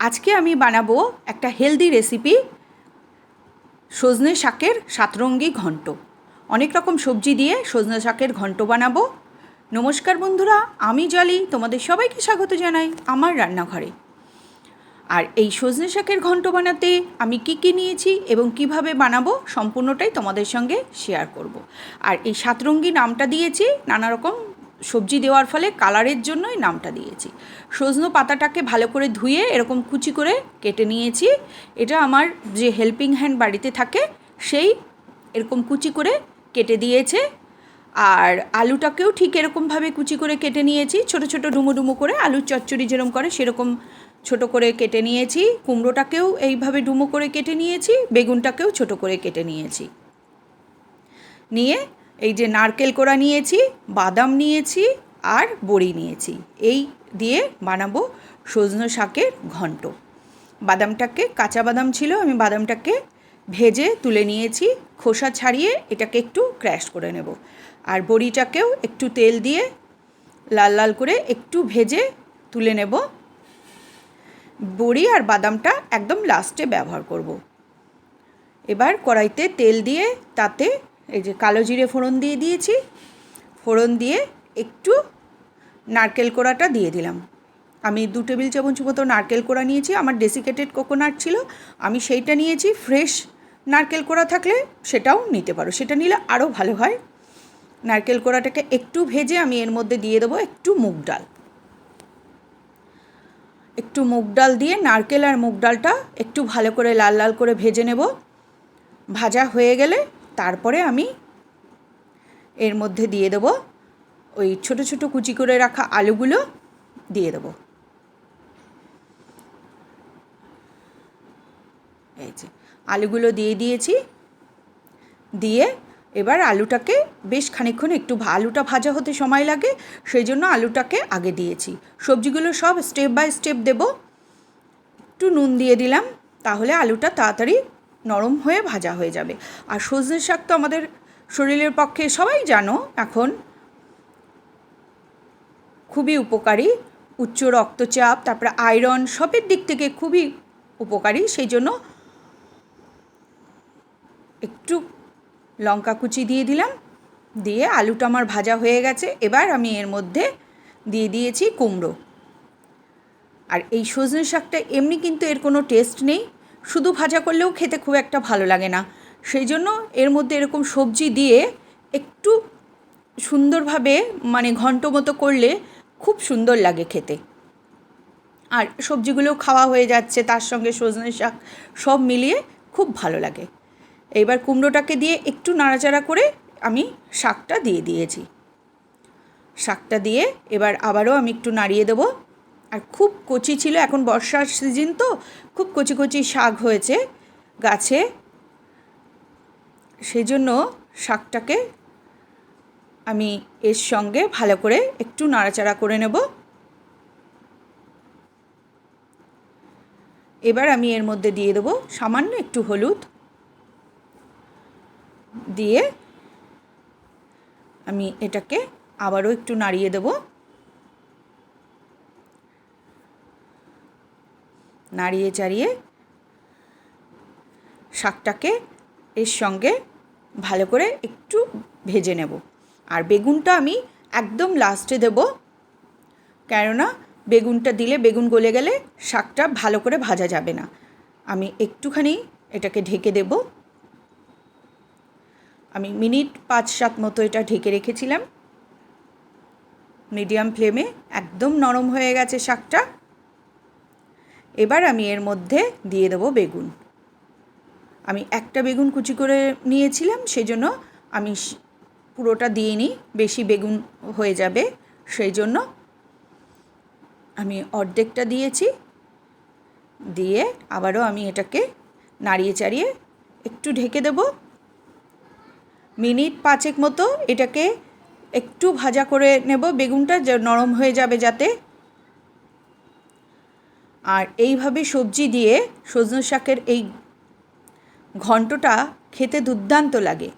আজকে আমি বানাবো একটা হেলদি রেসিপি সজনে শাকের সাতরঙ্গি ঘন্ট। অনেক রকম সবজি দিয়ে সজনে শাকের ঘন্ট বানাবো। নমস্কার বন্ধুরা, আমি জলি, তোমাদের সবাইকে স্বাগত জানাই আমার রান্নাঘরে। আর এই সজনে শাকের ঘন্ট বানাতে আমি কি কি নিয়েছি এবং কীভাবে বানাবো সম্পূর্ণটাই তোমাদের সঙ্গে শেয়ার করব। আর এই সাতরঙ্গি নামটা দিয়েছি, নানা রকম সবজি দেওয়ার ফলে কালারের জন্যই নামটা দিয়েছি। সজনো পাতাটাকে ভালো করে ধুয়ে এরকম কুচি করে কেটে নিয়েছি। এটা আমার যে হেল্পিং হ্যান্ড বাড়িতে থাকে, সেই এরকম কুচি করে কেটে দিয়েছে। আর আলুটাকেও ঠিক এরকমভাবে কুচি করে কেটে নিয়েছি। ছোট ছোট ডুমো ডুমো করে আলুর চচ্চড়ি যেরকম করে সেরকম ছোট করে কেটে নিয়েছি। কুমড়োটাকেও এইভাবে ডুমো করে কেটে নিয়েছি। বেগুনটাকেও ছোট করে কেটে নিয়েছি। নিয়ে এই যে নারকেল কোড়া নিয়েছি, বাদাম নিয়েছি আর বড়ি নিয়েছি। এই দিয়ে বানাবো সজনে শাকের ঘন্ট। বাদামটাকে, কাঁচা বাদাম ছিল, আমি বাদামটাকে ভেজে তুলে নিয়েছি, খোসা ছাড়িয়ে এটাকে একটু ক্র্যাশ করে নেব। আর বড়িটাকেও একটু তেল দিয়ে লাল লাল করে একটু ভেজে তুলে নেব। বড়ি আর বাদামটা একদম লাস্টে ব্যবহার করব। এবার কড়াইতে তেল দিয়ে তাতে এই যে কালো জিরে ফোড়ন দিয়ে দিয়েছি। ফোড়ন দিয়ে একটু নারকেল কোড়াটা দিয়ে দিলাম। আমি দু টেবিল চামচ মতো নারকেল কোড়া নিয়েছি, আমার ডেসিকেটেড কোকোনাট ছিল। আমি সেইটা নিয়েছি ফ্রেশ নারকেল কোড়া থাকলে সেটাও নিতে পারো। সেটা নিলে আরও ভালো হয়। নারকেল কোড়াটাকে একটু ভেজে আমি এর মধ্যে দিয়ে দেবো একটু মুগ ডাল। একটু মুগ ডাল দিয়ে নারকেল আর মুগ ডালটা একটু ভালো করে লাল লাল করে ভেজে নেব। ভাজা হয়ে গেলে তারপরে আমি এর মধ্যে দিয়ে দেব ওই ছোট ছোট কুচি করে রাখা আলুগুলো দিয়ে দেব। এই যে, আলুগুলো দিয়ে দিয়েছি। দিয়ে এবার আলুটাকে বেশ খানিক্ষণ একটু আলুটা ভাজা হতে সময় লাগে, সেই জন্য আলুটাকে আগে দিয়েছি। সবজিগুলো সব স্টেপ বাই স্টেপ দেব। একটু নুন দিয়ে দিলাম, তাহলে আলুটা তাড়াতাড়ি নরম হয়ে ভাজা হয়ে যাবে। আর সজনে শাক তো আমাদের শরীরের পক্ষে সবাই জানো, এখন খুবই উপকারী। উচ্চ রক্তচাপ, তারপরে আয়রন, সবের দিক থেকে খুবই উপকারী। সেই জন্য একটু লঙ্কা কুচি দিয়ে দিলাম। দিয়ে আলুটা আমার ভাজা হয়ে গেছে। এবার আমি এর মধ্যে দিয়ে দিয়েছি কুমড়ো। আর এই সজনে শাকটা এমনি কিন্তু এর কোনো টেস্ট নেই। শুধু ভাজা করলেও খেতে খুব একটা ভালো লাগে না। সেই জন্য এর মধ্যে এরকম সবজি দিয়ে একটু সুন্দরভাবে মানে ঘন্ট মতো করলে খুব সুন্দর লাগে খেতে। আর সবজিগুলোও খাওয়া হয়ে যাচ্ছে, তার সঙ্গে সজনে শাক সব মিলিয়ে খুব ভালো লাগে। এইবার কুমড়োটাকে দিয়ে একটু নাড়াচাড়া করে আমি শাকটা দিয়ে দিয়েছি। শাকটা দিয়ে এবার আবারও আমি একটু নাড়িয়ে দেবো। আর খুব কচি ছিল, এখন বর্ষার সিজন তো, খুব কচি কচি শাক হয়েছে গাছে। সেই জন্য শাকটাকে আমি এর সঙ্গে ভালো করে একটু নাড়াচাড়া করে নেব। এবার আমি এর মধ্যে দিয়ে দেবো সামান্য একটু হলুদ। দিয়ে আমি এটাকে আবারও একটু নাড়িয়ে দেব। নাড়িয়ে চাড়িয়ে শাকটাকে এর সঙ্গে ভালো করে একটু ভেজে নেব। আর বেগুনটা আমি একদম লাস্টে দেব। কেননা বেগুনটা দিলে, বেগুন গলে গেলে শাকটা ভালো করে ভাজা যাবে না। আমি একটুখানি এটাকে ঢেকে দেবো। আমি মিনিট পাঁচ সাত মতো এটা ঢেকে রেখেছিলাম। মিডিয়াম ফ্লেমে একদম নরম হয়ে গেছে শাকটা। এবার আমি এর মধ্যে দিয়ে দেবো বেগুন। আমি একটা বেগুন কুচি করে নিয়েছিলাম সেই জন্য আমি পুরোটা দিয়ে নিই, বেশি বেগুন হয়ে যাবে সেই জন্য আমি অর্ধেকটা দিয়েছি। দিয়ে আবারও আমি এটাকে নাড়িয়ে চাড়িয়ে একটু ঢেকে দেবো। মিনিট পাঁচেক মতো এটাকে একটু ভাজা করে নেব বেগুনটা নরম হয়ে যাবে যাতে আর এইভাবে সবজি দিয়ে সজনে শাকের এই ঘন্টটা খেতে দুর্দান্ত লাগে।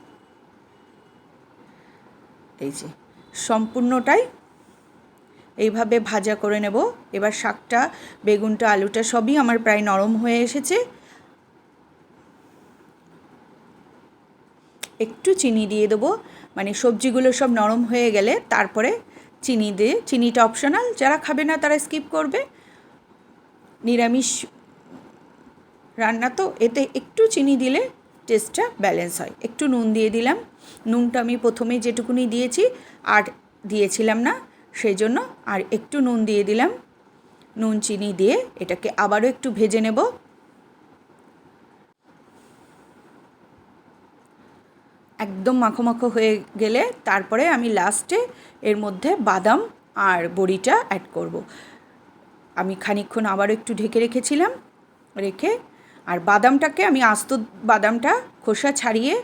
এই যে, সম্পূর্ণটাই এইভাবে ভাজা করে নেব। এবার শাকটা, বেগুনটা, আলুটা সবই আমার প্রায় নরম হয়ে এসেছে। একটু চিনি দিয়ে দেবো। মানে সবজিগুলো সব নরম হয়ে গেলে তারপরে চিনি দিয়ে, চিনিটা অপশনাল যারা খাবে না তারা স্কিপ করবে। নিরামিষ রান্না তো, এতে একটু চিনি দিলে টেস্টটা ব্যালেন্স হয়। একটু নুন দিয়ে দিলাম। নুনটা আমি প্রথমেই যেটুকুনি দিয়েছি, আর দিয়েছিলাম না সেই জন্য আর একটু নুন দিয়ে দিলাম। নুন, চিনি দিয়ে এটাকে আবারও একটু ভেজে নেব। একদম মাখো মাখো হয়ে গেলে তারপরে আমি লাস্টে এর মধ্যে বাদাম আর বড়িটা অ্যাড করব। আমি খানিকক্ষণ আবার একটু ঢেকে রেখেছিলাম, রেখে আর বাদামটাকে আমি আস্ত বাদামটা খোসা ছাড়িয়ে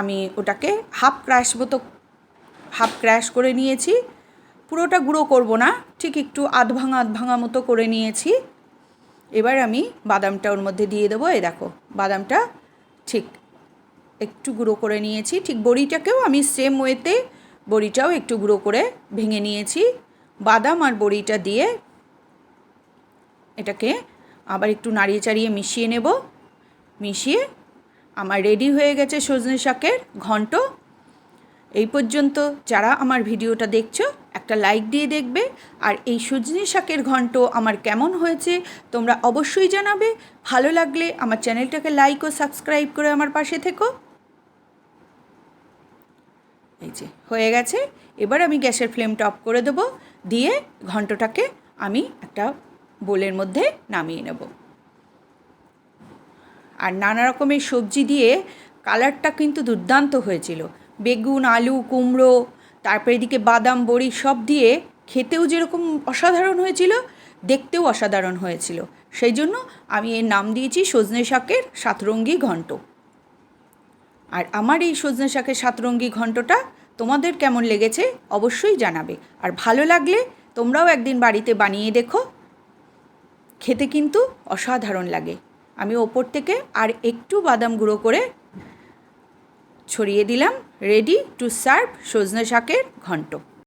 আমি ওটাকে হাফ ক্র্যাশ মতো, হাফ ক্র্যাশ করে নিয়েছি। পুরোটা গুঁড়ো করব না, ঠিক একটু আধ ভাঙা আধ ভাঙা মতো করে নিয়েছি। এবার আমি বাদামটা ওর মধ্যে দিয়ে দেবো এ দেখো, বাদামটা ঠিক একটু গুঁড়ো করে নিয়েছি। ঠিক বড়িটাকেও আমি সেম ওয়েতে বড়িটাও একটু গুঁড়ো করে ভেঙে নিয়েছি। বাদাম আর বড়িটা দিয়ে এটাকে আবার একটু নাড়িয়ে চাড়িয়ে মিশিয়ে নেব। মিশিয়ে আমার রেডি হয়ে গেছে সজনে শাকের ঘন্ট। এই পর্যন্ত যারা আমার ভিডিওটা দেখছ, একটা লাইক দিয়ে দেখবে। আর এই সজনে শাকের ঘন্ট আমার কেমন হয়েছে তোমরা অবশ্যই জানাবে। ভালো লাগলে আমার চ্যানেলটাকে লাইক ও সাবস্ক্রাইব করে আমার পাশে থেকো। এই যে, হয়ে গেছে। এবার আমি গ্যাসের ফ্লেমটা অফ করে দেবো। দিয়ে ঘন্টটাকে আমি একটা বোলের মধ্যে নামিয়ে নেব। আর নানা রকমের সবজি দিয়ে কালারটা কিন্তু দুর্দান্ত হয়েছিল। বেগুন, আলু, কুমড়ো, তারপর এদিকে বাদাম, বড়ি সব দিয়ে খেতেও যেরকম অসাধারণ হয়েছিল, দেখতেও অসাধারণ হয়েছিল। সেই জন্য আমি এর নাম দিয়েছি সজনে শাকের সাতরঙ্গি ঘন্ট। আর আমার এই সজনে শাকের সাতরঙ্গি ঘন্টটা তোমাদের কেমন লেগেছে অবশ্যই জানাবে। আর ভালো লাগলে তোমরাও একদিন বাড়িতে বানিয়ে দেখো। খেতে কিন্তু অসাধারণ লাগে। আমি ওপর থেকে আর একটু বাদাম গুঁড়ো করে ছড়িয়ে দিলাম রেডি টু সার্ভ সজনে শাকের ঘন্ট।